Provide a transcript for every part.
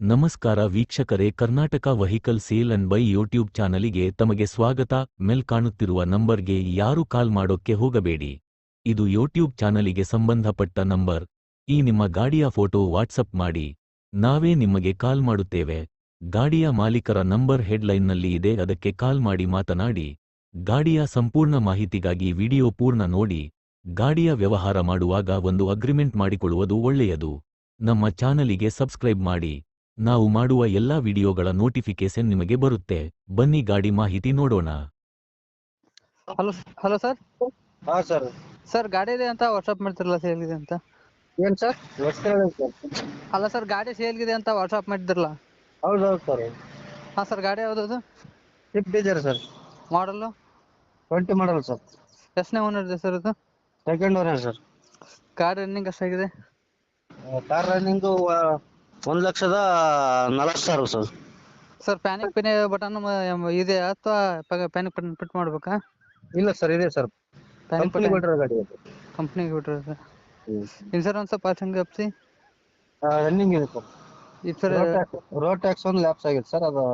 ನಮಸ್ಕಾರ ವೀಕ್ಷಕರೇ, Karnataka vehicle sale and buy YouTube ಚಾನಲಿಗೆ ತಮಗೆ ಸ್ವಾಗತ. ಮೇಲ್ ಕಾಣುತ್ತಿರುವ ನಂಬರ್ಗೆ ಯಾರು ಕಾಲ್ ಮಾಡೋಕ್ಕೆ ಹೋಗಬೇಡಿ. ಇದು ಯೂಟ್ಯೂಬ್ ಚಾನಲಿಗೆ ಸಂಬಂಧಪಟ್ಟ ನಂಬರ್. ಈ ನಿಮ್ಮ ಗಾಡಿಯ ಫೋಟೋ ವಾಟ್ಸಪ್ ಮಾಡಿ. ನಾವೇ ನಿಮಗೆ ಕಾಲ್ ಮಾಡುತ್ತೇವೆ. ಗಾಡಿಯ ಮಾಲೀಕರ ನಂಬರ್ ಹೆಡ್ಲೈನ್ನಲ್ಲಿ ಇದೆ, ಅದಕ್ಕೆ ಕಾಲ್ ಮಾಡಿ ಮಾತನಾಡಿ. ಗಾಡಿಯ ಸಂಪೂರ್ಣ ಮಾಹಿತಿಗಾಗಿ ವಿಡಿಯೋ ಪೂರ್ಣ ನೋಡಿ. ಗಾಡಿಯ ವ್ಯವಹಾರ ಮಾಡುವಾಗ ಒಂದು ಅಗ್ರಿಮೆಂಟ್ ಮಾಡಿಕೊಳ್ಳುವುದು ಒಳ್ಳೆಯದು. ನಮ್ಮ ಚಾನಲಿಗೆ ಸಬ್ಸ್ಕ್ರೈಬ್ ಮಾಡಿ. ನಾವು ಮಾಡುವ ಎಲ್ಲಾ ವಿಡಿಯೋಗಳ ನೋಟಿಫಿಕೇಶನ್ ನಿಮಗೆ ಬರುತ್ತೆ. ಬನ್ನಿ ಗಾಡಿ ಮಾಹಿತಿ ನೋಡೋಣ. Hello hello sir? ಹಾ ಸರ್. ಸರ್ ಗಾಡಿ ಇದೆ ಅಂತ ವಾಟ್ಸಪ್ ಮಾಡ್ತಿರಲ್ಲ ಸೇಲ್ ಇದೆ ಅಂತ? ಏನ್ ಸರ್? ಸರ್. ಅಲ್ಲ ಸರ್ ಗಾಡಿ ಸೇಲ್ ಇದೆ ಅಂತ ವಾಟ್ಸಪ್ ಮಾಡಿದ್ರಲ್ಲ ಹೌದೌದು ಸರ್. ಹಾ ಸರ್ ಗಾಡಿ ಯಾವ್ದು Swift Dzire sir. Model twenty model sir. ಎಷ್ಟನೇ ಓನರ್ ಇದೆ ಸರ್ ಅದು second owner sir. Car running ಎಷ್ಟಾಗಿದೆ? ಕಾರ್ ರನ್ನಿಂಗು ಒಂದ್ ಲಕ್ಷದ ನಲವತ್ತು ಸಾವಿರ sir. Sir panic pin button ಇದೆ ಅಥವಾ ಪ್ಯಾನಿಕ್ ಬಟನ್ ಫಿಟ್ ಮಾಡ್ಬೇಕಾ? ಇಲ್ಲ ಸರ್ ಇದೆ ಸರ್. ಪ್ಯಾನಿಕ್ ಕಂಪನಿ ಬಿಟ್ಟಿರೋ ಗಾಡಿ ಅದು. ಕಂಪ್ನಿಗೆ ಬಿಟ್ಟರೆ ಸರ್. ಇನ್ಸೂರೆನ್ಸ್ ಪಾಸಿಂಗ್ ಅಪ್ಸಿ ರನ್ನಿಂಗ್ ಇದೆ ಸರ್. ಇದು ಸರ್ ರೋಡ್ ಟ್ಯಾಕ್ಸ್ ಒಂದು ಲ್ಯಾಪ್ಸ್ ಆಗಿದೆ ಸರ್ ಅದು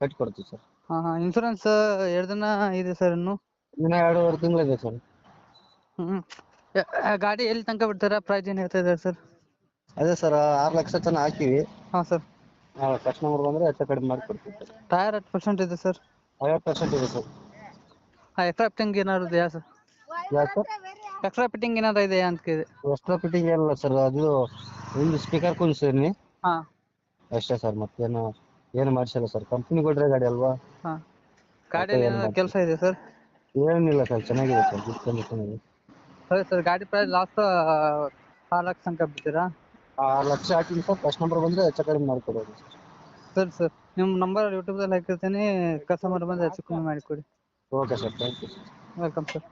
ಕಟ್ಟಿ ಕೊಡ್ತೀವಿ ಸರ್. ಹಾಂ ಹಾಂ. ಇನ್ಸೂರೆನ್ಸ್ ಎರಡು ದಿನ ಇದೆ ಸರ್ ಇನ್ನು? ಇನ್ನ ಎರಡೂವರೆ ತಿಂಗಳಿದೆ ಸರ್. ಹ್ಞೂ ಗಾಡಿ ಎಲ್ಲಿ ತನಕ ಬಿಡ್ತಾರ? ಪ್ರೈಸ್ ಏನು ಹೇಳ್ತಾ ಇದ್ದಾರೆ ಸರ್. ಅದೇ ಸರ್ ಆರು ಲಕ್ಷ ತನಕ ಹಾಕಿವಿ. ಹಾಂ ಸರ್ ಕಸ್ಟಮರ್ ಬಂದ್ರೆ ಹೆಚ್ಚು ಕಡಿಮೆ ಮಾಡ್ಕೊಡ್ತೀವಿ ಸರ್ ಟೈರ್ ಹತ್ತು ಪರ್ಸೆಂಟ್ ಇದೆ ಸರ್ ಐವತ್ತು ಪರ್ಸೆಂಟ್ ಇದೆ ಸರ್ ಹಾಂ ಎಕ್ಸ್ಟ್ರಾ ಫಿಟ್ಟಿಂಗ್ ಏನಾದ್ರು ಇದೆಯಾ ಸರ್ ಯಾಕೆ ಸರ್ ಎಕ್ಸ್ಟ್ರಾ ಫಿಟ್ಟಿಂಗ್ ಏನಾದ್ರು ಇದೆಯಾ ಅಂತ ಕೇಳಿದೆ ಎಕ್ಸ್ಟ್ರಾ ಫಿಟ್ಟಿಂಗ್ ಏನಿಲ್ಲ ಸರ್ ಅದು ಒಂದು ಸ್ಪೀಕರ್ ಕುಂದಿಸಿರ್ನಿ ಹಾಂ. ಅಷ್ಟೇ ಸರ್ ಮತ್ತೇನು ಏನು ಮಾಡಿಸಿಲ್ಲ ಸರ್ ಕಂಪ್ನಿ ಕೊಡ್ರೆ ಗಾಡಿ ಅಲ್ವಾ? ಹಾಂ. ಗಾಡಿ ಮತ್ತೆ ಏನಾದ್ರು ಕೆಲಸ ಇದೆ ಸರ್ ಏನಿಲ್ಲ ಸರ್ ಚೆನ್ನಾಗಿದೆ ಸರ್ ಗುಡ್ ಕಂಡೀಷನ್ ಇದೆ ಸರಿ ಸರ್ ಗಾಡಿ ಪ್ರೈಸ್ ಲಾಸ್ಟ್ ಆರು ಲಕ್ಷ ತನಕ ಬಿಡ್ತೀರಾ? ಆರು ಲಕ್ಷ ಹಾಕಿನಿ ಸರ್ ಫಸ್ಟ್ ನಂಬರ್ ಬಂದ್ರೆ ಹೆಚ್ಚು ಕಡಿಮೆ ಮಾಡ್ಕೊಡೋದು ಸರ್ ಸರಿ ಸರ್ ನಿಮ್ಮ ನಂಬರ್ ಯೂಟ್ಯೂಬ್ದಲ್ಲಿ ಹಾಕಿರ್ತೀನಿ ಕಸ್ಟಮರ್ ಬಂದು ಹೆಚ್ಚು ಕಮ್ಮಿ ಮಾಡಿಕೊಡಿ. Okay sir thank you welcome sir